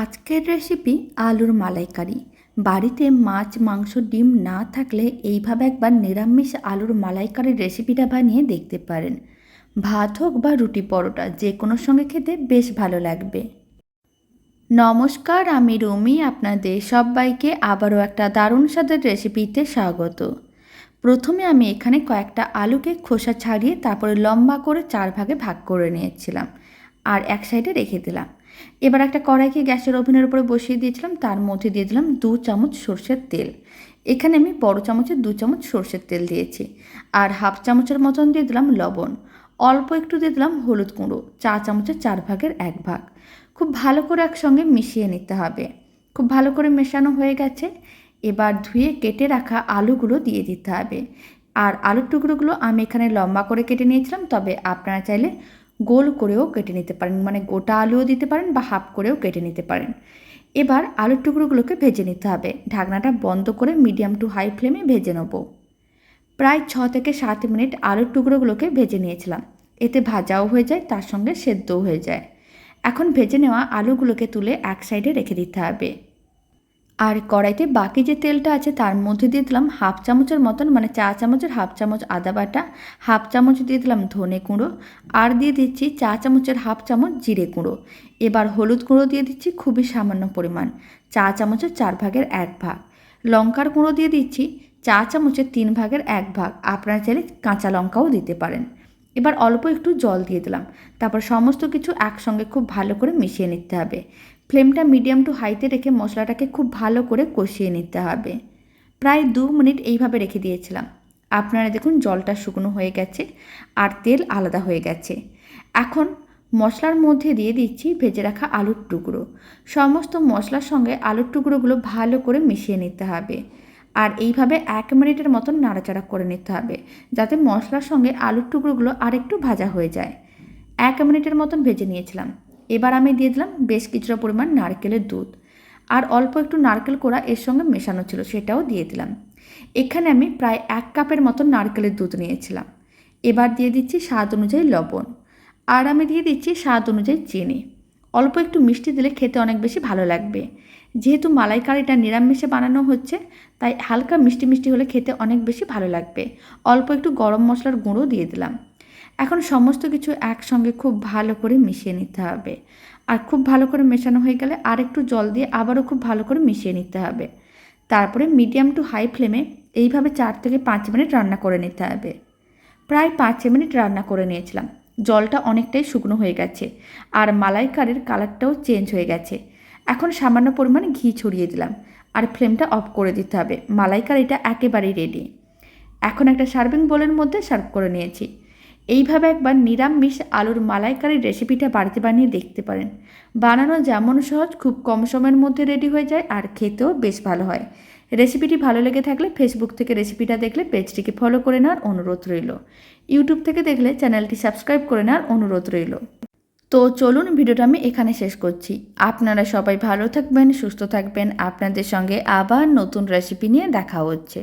আজকের রেসিপি আলুর মালাইকারি। বাড়িতে মাছ, মাংস, ডিম না থাকলে এইভাবে একবার নিরামিষ আলুর মালাইকারির রেসিপিটা বানিয়ে দেখতে পারেন। ভাত হোক বা রুটি পরোটা, যে কোনো সঙ্গে খেতে বেশ ভালো লাগবে। নমস্কার, আমি রুমি, আপনাদের সবাইকে আবারও একটা দারুণ স্বাদের রেসিপিতে স্বাগত। প্রথমে আমি এখানে কয়েকটা আলুকে খোসা ছাড়িয়ে তারপরে লম্বা করে চার ভাগে ভাগ করে নিয়েছিলাম। আর এক সাইডে রেখে দিলাম। এবার একটা কড়াইকে গ্যাসের ওভেনের উপরে বসিয়ে দিয়েছিলাম, তার মধ্যে দিয়ে দিলাম দু চামচ সর্ষের তেল। এখানে আমি বড় চামচের দু চামচ সর্ষের তেল দিয়েছি আর হাফ চামচের মতন দিয়ে দিলাম লবণ। অল্প একটু দিয়ে দিলাম হলুদ গুঁড়ো, চা চামচের চার ভাগের এক ভাগ। খুব ভালো করে একসঙ্গে মিশিয়ে নিতে হবে। খুব ভালো করে মেশানো হয়ে গেছে। এবার ধুয়ে কেটে রাখা আলুগুলো দিয়ে দিতে হবে। আর আলুর টুকরোগুলো আমি এখানে লম্বা করে কেটে নিয়েছিলাম, তবে আপনারা চাইলে গোল করেও কেটে নিতে পারেন মানে গোটা আলুও দিতে পারেন বা হাফ করেও কেটে নিতে পারেন। এবার আলুর টুকরোগুলোকে ভেজে নিতে হবে। ঢাকনাটা বন্ধ করে মিডিয়াম টু হাই ফ্লেমে ভেজে নেব। প্রায় ছ থেকে সাত মিনিট আলুর টুকরোগুলোকে ভেজে নিয়েছিলাম। এতে ভাজাও হয়ে যায়, তার সঙ্গে সেদ্ধও হয়ে যায়। এখন ভেজে নেওয়া আলুগুলোকে তুলে এক সাইডে রেখে দিতে হবে। আর কড়াইতে বাকি যে তেলটা আছে তার মধ্যে দিয়ে দিলাম হাফ চামচের মতন মানে চা চামচের হাফ চামচ আদা বাটা, হাফ চামচ দিয়ে দিলাম ধনে গুঁড়ো, আর দিয়ে দিচ্ছি চা চামচের হাফ চামচ জিরে গুঁড়ো। এবার হলুদ গুঁড়ো দিয়ে দিচ্ছি খুবই সামান্য পরিমাণ, চা চামচের চার ভাগের এক ভাগ। লঙ্কার গুঁড়ো দিয়ে দিচ্ছি চা চামচের তিন ভাগের এক ভাগ, আপনারা চাইলে কাঁচা লঙ্কাও দিতে পারেন। এবার অল্প একটু জল দিয়ে দিলাম, তারপর সমস্ত কিছু একসঙ্গে খুব ভালো করে মিশিয়ে নিতে হবে। ফ্লেমটা মিডিয়াম টু হাইতে রেখে মশলাটাকে খুব ভালো করে কষিয়ে নিতে হবে। প্রায় দু মিনিট এইভাবে রেখে দিয়েছিলাম। আপনারা দেখুন জলটা শুকনো হয়ে গেছে আর তেল আলাদা হয়ে গেছে। এখন মশলার মধ্যে দিয়ে দিচ্ছি ভেজে রাখা আলুর টুকরো। সমস্ত মশলার সঙ্গে আলুর টুকরোগুলো ভালো করে মিশিয়ে নিতে হবে। আর এইভাবে এক মিনিটের মতন নাড়াচাড়া করে নিতে হবে যাতে মশলার সঙ্গে আলুর টুকরোগুলো আরেকটু ভাজা হয়ে যায়। এক মিনিটের মতন ভেজে নিয়েছিলাম। এবার আমি দিয়ে দিলাম বেশ কিছুটা পরিমাণ নারকেলের দুধ। আর অল্প একটু নারকেল কোড়া এর সঙ্গে মেশানো ছিল, সেটাও দিয়ে দিলাম। এখানে আমি প্রায় এক কাপের মতন নারকেলের দুধ নিয়েছিলাম। এবার দিয়ে দিচ্ছি স্বাদ অনুযায়ী লবণ। আর আমি দিয়ে দিচ্ছি স্বাদ অনুযায়ী চিনি। অল্প একটু মিষ্টি দিলে খেতে অনেক বেশি ভালো লাগবে। যেহেতু মালাইকারিটা নিরামিষে বানানো হচ্ছে, তাই হালকা মিষ্টি মিষ্টি হলে খেতে অনেক বেশি ভালো লাগবে। অল্প একটু গরম মশলার গুঁড়ো দিয়ে দিলাম। এখন সমস্ত কিছু একসঙ্গে খুব ভালো করে মিশিয়ে নিতে হবে। আর খুব ভালো করে মেশানো হয়ে গেলে আর একটু জল দিয়ে আবারও খুব ভালো করে মিশিয়ে নিতে হবে। তারপরে মিডিয়াম টু হাই ফ্লেমে এইভাবে চার থেকে পাঁচ মিনিট রান্না করে নিতে হবে। প্রায় পাঁচ মিনিট রান্না করে নিয়েছিলাম। জলটা অনেকটাই শুকনো হয়ে গেছে আর মালাইকারের কালারটাও চেঞ্জ হয়ে গেছে। এখন সামান্য পরিমাণে ঘি ছড়িয়ে দিলাম আর ফ্লেমটা অফ করে দিতে হবে। মালাইকারিটা একেবারেই রেডি এখন একটা সার্ভিং বোলের মধ্যে সার্ভ করে নিয়েছি। এইভাবে একবার নিরামিষ আলুর মালাইকারির রেসিপিটা বাড়িতে বানিয়ে দেখতে পারেন। বানানো যেমন সহজ, খুব কম সময়ের মধ্যে রেডি হয়ে যায় আর খেতেও বেশ ভালো হয়। রেসিপিটি ভালো লেগে থাকলে ফেসবুক থেকে রেসিপিটা দেখলে পেজটিকে ফলো করে নেওয়ার অনুরোধ রইল। ইউটিউব থেকে দেখলে চ্যানেলটি সাবস্ক্রাইব করে নেওয়ার অনুরোধ রইল। তো চলুন ভিডিওটা আমি এখানে শেষ করছি। আপনারা সবাই ভালো থাকবেন, সুস্থ থাকবেন। আপনাদের সঙ্গে আবার নতুন রেসিপি নিয়ে দেখা হচ্ছে।